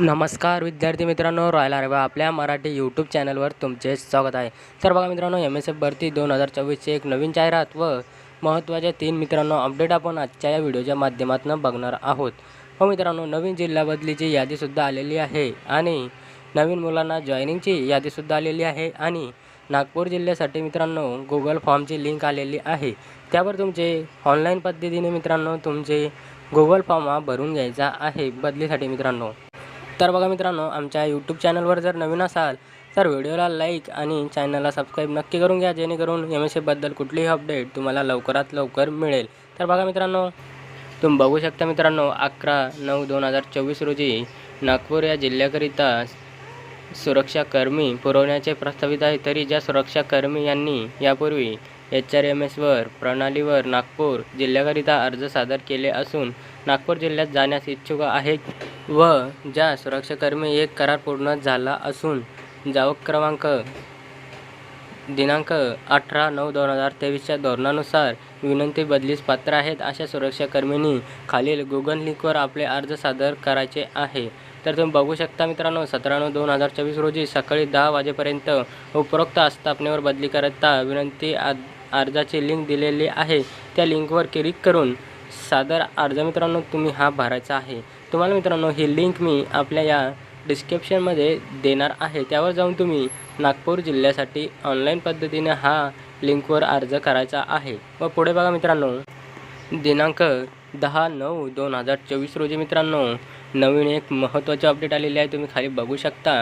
नमस्कार विद्यार्थी मित्रांनो रॉयल आरेबा आपल्या मराठी यूट्यूब चॅनलवर तुमचे स्वागत आहे. तर बघा मित्रांनो एम एस एफ भरती दोन हजार चोवीसची एक नवीन जाहिरात व महत्त्वाच्या तीन मित्रांनो अपडेट आपण आजच्या या व्हिडिओच्या माध्यमातून बघणार आहोत. व मित्रांनो नवीन जिल्हा बदलीची यादीसुद्धा आलेली आहे आणि नवीन मुलांना जॉईनिंगची यादीसुद्धा आलेली आहे आणि नागपूर जिल्ह्यासाठी मित्रांनो गुगल फॉर्मची लिंक आलेली आहे. त्यावर तुमचे ऑनलाईन पद्धतीने मित्रांनो तुमचे गुगल फॉर्म हा भरून घ्यायचा आहे बदलीसाठी मित्रांनो. तर बघा मित्रांनो आमच्या यूट्यूब चॅनलवर जर नवीन असाल तर व्हिडिओला लाईक आणि चॅनलला सबस्क्राईब नक्की करून घ्या जेणेकरून एम एस एबद्दल कुठलीही अपडेट तुम्हाला लवकरात लवकर मिळेल. तर बघा मित्रांनो तुम्ही बघू शकता मित्रांनो अकरा नऊ दोन हजार चोवीस रोजी नागपूर या जिल्ह्याकरिता सुरक्षाकर्मी पुरवण्याचे प्रस्तावित आहे तरी ज्या सुरक्षाकर्मी यांनी यापूर्वी एच आर एम एसवर प्रणालीवर नागपूर जिल्ह्याकरिता अर्ज सादर केले असून नागपूर जिल्ह्यात जाण्यास इच्छुक आहेत व ज्या सुरक्षाकर्मी एक करार पूर्ण झाला असून जावक क्रमांक दिनांक अठरा नऊ दोन हजार तेवीसच्या धोरणानुसार विनंती बदलीस पात्र आहेत अशा सुरक्षाकर्मींनी खालील गुगल लिंकवर आपले अर्ज सादर करायचे आहे. तर तुम्ही बघू शकता मित्रांनो सतरा नऊ दोन हजार चोवीस रोजी सकाळी दहा वाजेपर्यंत उपरोक्त आस्थापनेवर बदली करता विनंती आ अर्जाची लिंक दिलेली आहे. त्या लिंकवर क्लिक करून सादर अर्ज मित्रांनो तुम्ही हा भरायचा आहे. तुम्हाला मित्रांनो ही लिंक मी आपल्या या डिस्क्रिप्शनमध्ये देणार आहे. त्यावर जाऊन तुम्ही नागपूर जिल्ह्यासाठी ऑनलाईन पद्धतीने हा लिंकवर अर्ज करायचा आहे. व पुढे बघा मित्रांनो. दिनांक दहा नऊ दोन हजार चोवीस रोजी मित्रांनो नवीन एक महत्त्वाचे अपडेट आलेले आहे तुम्ही खाली बघू शकता.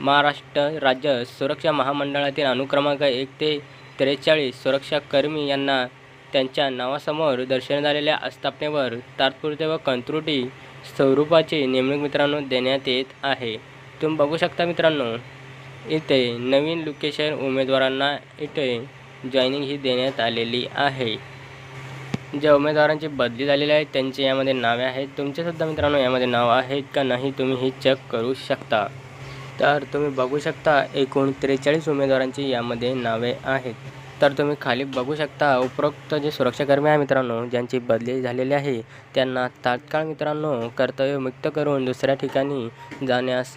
महाराष्ट्र राज्य सुरक्षा महामंडळातील अनुक्रमांक एक ते त्रेचाळीस सुरक्षाकर्मी यांना त्यांच्या नावासमोर दर्शन झालेल्या आस्थापनेवर तात्पुरते व कंत्रुटी स्वरूपाची नेमणूक मित्रांनो देण्यात येत आहे. तुम्ही बघू शकता मित्रांनो इथे नवीन लोकेशन उमेदवारांना इथे जॉईनिंग ही देण्यात आलेली आहे. ज्या उमेदवारांची बदली झालेली आहे त्यांचे यामध्ये नावे आहेत. तुमचेसुद्धा मित्रांनो यामध्ये नाव आहेत का नाही तुम्ही हे चेक करू शकता. तर तुम्ही बघू शकता एकूण त्रेचाळीस उमेदवारांची यामध्ये नावे आहेत. तर तुम्ही खाली बघू शकता उपरोक्त जे सुरक्षाकर्मी आहे मित्रांनो ज्यांची बदली झालेली आहे त्यांना तात्काळ मित्रांनो कर्तव्य मुक्त करून दुसऱ्या ठिकाणी जाण्यास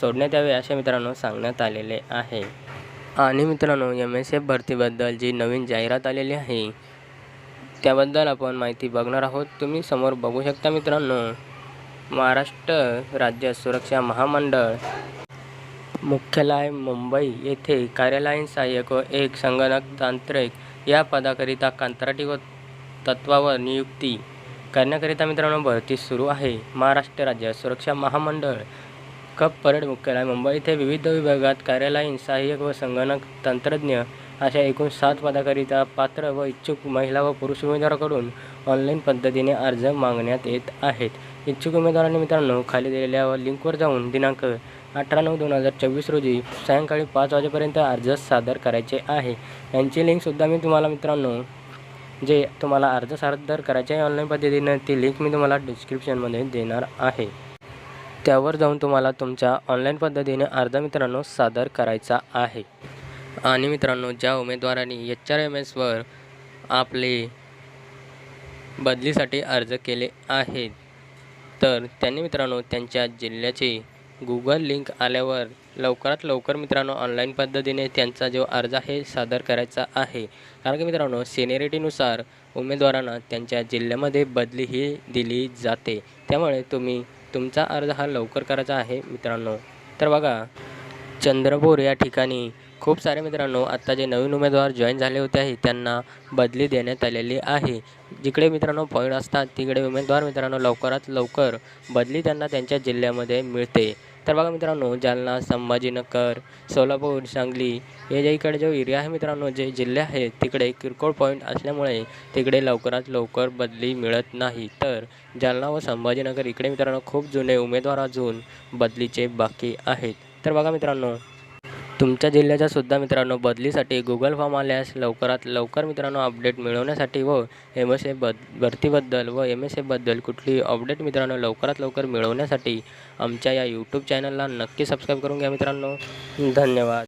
सोडण्यात यावे असे मित्रांनो सांगण्यात आलेले आहे. आणि मित्रांनो एम एस एफ भरतीबद्दल जी नवीन जाहिरात आलेली आहे त्याबद्दल आपण माहिती बघणार आहोत. तुम्ही समोर बघू शकता मित्रांनो महाराष्ट्र राज्य सुरक्षा महामंडळ. मुख्यालय मुंबई येथे कार्यालयीन सहाय्यक व एक संगणक तांत्रिक या पदाकरिता कंत्राटी व तत्वावर नियुक्ती करण्याकरिता मित्रांनो भरती सुरू आहे. महाराष्ट्र राज्य सुरक्षा महामंडळ कप परेड मुख्यालय मुंबई येथे विविध विभागात कार्यालयीन सहाय्यक व संगणक तंत्रज्ञ अशा एकूण सात पदाकरिता पात्र व इच्छुक महिला व पुरुष उमेदवाराकडून ऑनलाईन पद्धतीने अर्ज मागण्यात येत आहेत. इच्छुक उमेदवारांनी मित्रांनो खाली दिलेल्या व लिंकवर जाऊन दिनांक अठरा नऊ दोन हजार चोवीस रोजी सायंकाळी पाच वाजेपर्यंत अर्ज सादर करायचे आहे. यांची लिंकसुद्धा मी तुम्हाला मित्रांनो जे तुम्हाला अर्ज सादर करायचे आहे ऑनलाईन पद्धतीनं ती लिंक मी तुम्हाला डिस्क्रिप्शनमध्ये देणार आहे. त्यावर जाऊन तुम्हाला तुमच्या ऑनलाईन पद्धतीने अर्ज मित्रांनो सादर करायचा आहे. आणि मित्रांनो ज्या उमेदवारांनी एच आर एम एसवर आपले बदलीसाठी अर्ज केले आहेत तर त्यांनी मित्रांनो त्यांच्या जिल्ह्याचे गुगल लिंक आल्यावर लवकरात लवकर मित्रांनो ऑनलाईन पद्धतीने त्यांचा जो अर्ज आहे सादर करायचा आहे. कारण की मित्रांनो सिनियरिटीनुसार उमेदवारांना त्यांच्या जिल्ह्यामध्ये बदली ही दिली जाते. त्यामुळे तुम्ही तुमचा अर्ज हा लवकर करायचा आहे मित्रांनो. तर बघा चंद्रपूर या ठिकाणी खूप सारे मित्रांनो आत्ता जे नवीन उमेदवार जॉईन झाले होते आहे त्यांना बदली देण्यात आलेली आहे. जिकडे मित्रांनो पॉईंट असतात तिकडे उमेदवार मित्रांनो लवकरात लवकर बदली त्यांना त्यांच्या जिल्ह्यामध्ये मिळते. तर बघा मित्रांनो जालना संभाजीनगर सोलापूर सांगली हे जे इकडे जो एरिया आहे मित्रांनो जे जिल्हे आहेत तिकडे किरकोळ पॉईंट असल्यामुळे तिकडे लवकरात लवकर बदली मिळत नाही. तर जालना व संभाजीनगर इकडे मित्रांनो खूप जुने उमेदवार अजून बदलीचे बाकी आहेत. तर बघा मित्रांनो तुमच्या जिल्ह्याच्या सुद्धा मित्रांनो बदलीसाठी गुगल फॉर्म आल्यास लवकरात लवकर मित्रांनो अपडेट मिळवण्यासाठी व एम एस ए बद भरतीबद्दल व एम एस एबद्दल कुठलीही अपडेट मित्रांनो लवकरात लवकर मिळवण्यासाठी आमच्या या यूट्यूब चॅनलला नक्की सबस्क्राईब करून घ्या मित्रांनो. धन्यवाद.